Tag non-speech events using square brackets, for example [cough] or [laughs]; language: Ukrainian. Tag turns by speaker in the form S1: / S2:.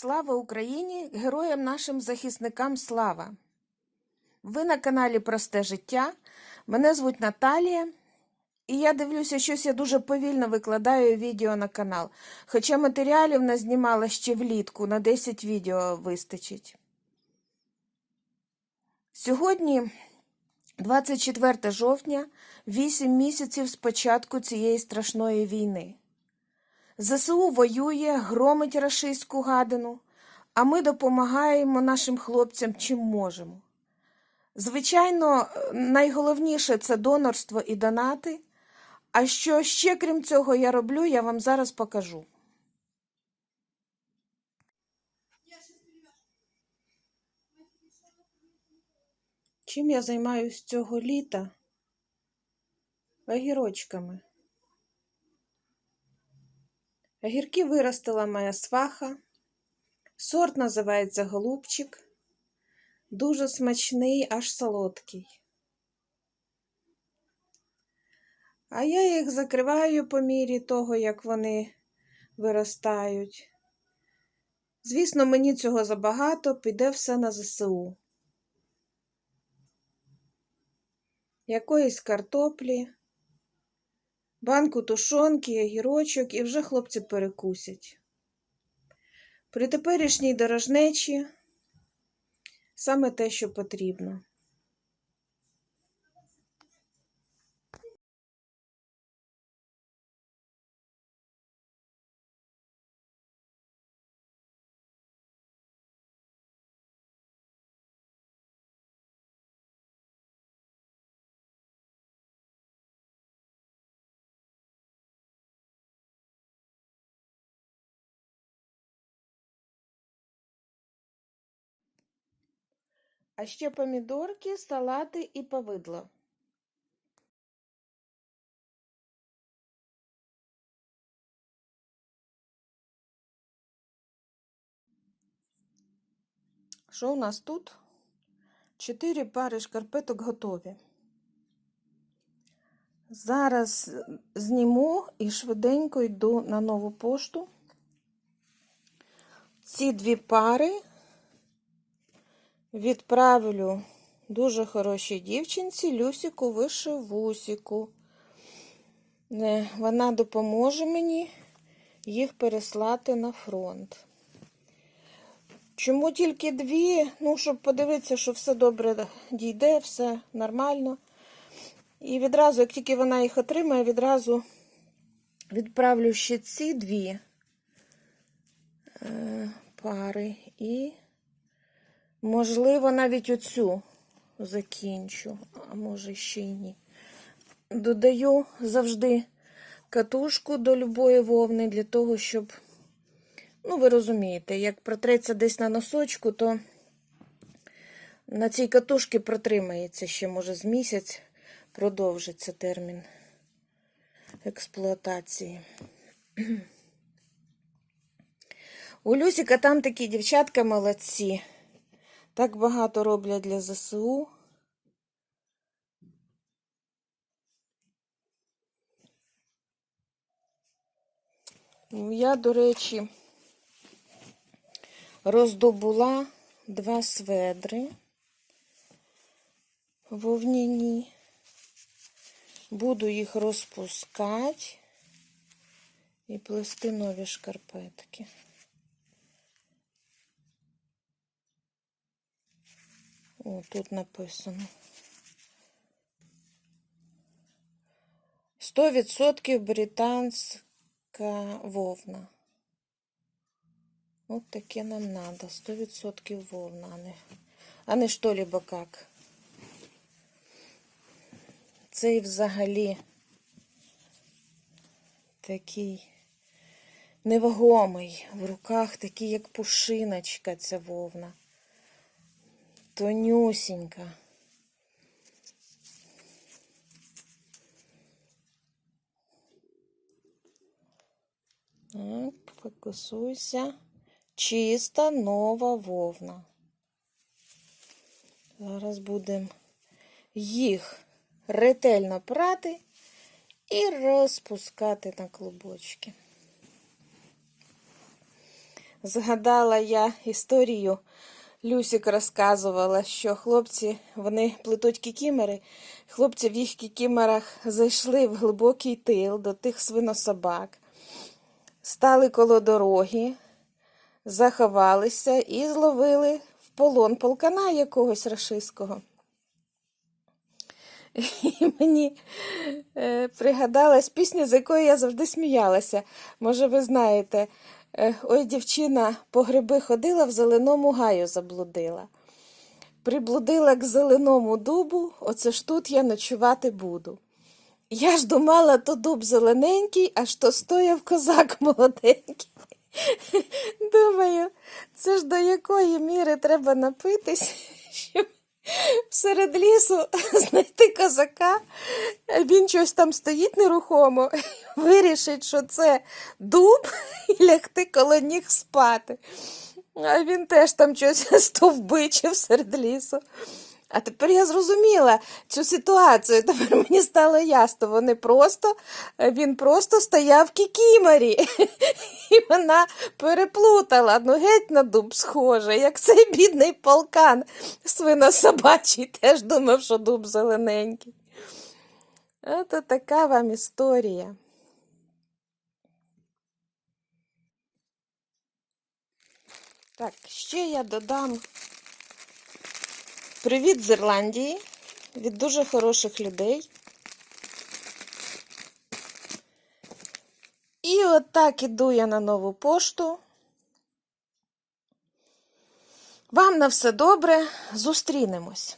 S1: Слава Україні! Героям нашим захисникам слава! Ви на каналі Просте життя. Мене звуть Наталія. І я дивлюся, щось я дуже повільно викладаю відео на канал. Хоча матеріалів назнімала ще влітку, на 10 відео вистачить. Сьогодні, 24 жовтня, 8 місяців з початку цієї страшної війни. ЗСУ воює, громить рашистську гадину, а ми допомагаємо нашим хлопцям чим можемо. Звичайно, найголовніше це донорство і донати. А що ще, крім цього, я роблю, я вам зараз покажу. Чим я займаюся цього літа? Огірочками. Огірки виростила моя сваха. Сорт називається голубчик. Дуже смачний, аж солодкий. А я їх закриваю по мірі того, як вони виростають. Звісно, мені цього забагато, піде все на ЗСУ. Якоїсь картоплі, банку тушонки, огірочок і вже хлопці перекусять. При теперішній дорожнечі саме те, що потрібно. А ще помідорки, салати і повидло. Що у нас тут? Чотири пари шкарпеток готові. Зараз зніму і швиденько йду на нову пошту. Ці дві пари відправлю дуже хорошій дівчинці Люсіку Вишивусіку. Е, Вона допоможе мені їх переслати на фронт. Чому тільки дві? Ну, щоб подивитися, що все добре дійде, все нормально. І відразу, як тільки вона їх отримає, відразу відправлю ще ці дві е, пари і, можливо, навіть оцю закінчу, а може ще й ні. Додаю завжди катушку до любої вовни для того, щоб, ну, ви розумієте, як протреться десь на носочку, то на цій катушці протримається ще, може, з місяць продовжиться термін експлуатації. [clears throat] У Люсіка там такі дівчатка молодці. Так багато роблять для ЗСУ. Ну, Я, до речі, роздобула два сведри вовняні. Буду їх розпускати і плести нові шкарпетки. О, тут написано. 100% британська вовна. От таке нам надо. 100% вовна, а не, а не що-либо как. Цей взагалі такий невагомий. В руках такий, як пушиночка ця вовна. Тонюсінька. Так, фокусуйся. Чиста нова вовна. Зараз будемо їх ретельно прати і розпускати на клубочки. Згадала я історію. Люсік розказувала, що хлопці вони плетуть кікімери. Хлопці в їх кікімерах зайшли в глибокий тил до тих свинособак, стали коло дороги, заховалися і зловили в полон полкана якогось рашистського. І мені е, пригадалась пісня, з якої я завжди сміялася. Може, ви знаєте, ой, дівчина по гриби ходила, в зеленому гаю заблудила. Приблудила к зеленому дубу, оце ж тут я ночувати буду. Я ж думала, то дуб зелененький, аж то стояв козак [laughs] молоденький. Думаю, це ж до якої міри треба напитись, серед лісу [laughs] знайти козака, він щось там стоїть нерухомо, [laughs] вирішить, що це дуб, [laughs] і лягти коло ніг спати. А він теж там щось стовбичив серед лісу. А тепер я зрозуміла цю ситуацію. Тепер мені стало ясно. Вони просто, він просто стояв в кікіморі. [laughs] І вона переплутала, ну геть на дуб схоже, як цей бідний полкан свинособачий теж думав, що дуб зелененький. Ото така вам історія. Так, ще я додам привіт з Ірландії від дуже хороших людей. І отак іду я на нову пошту. Вам на все добре. Зустрінемось.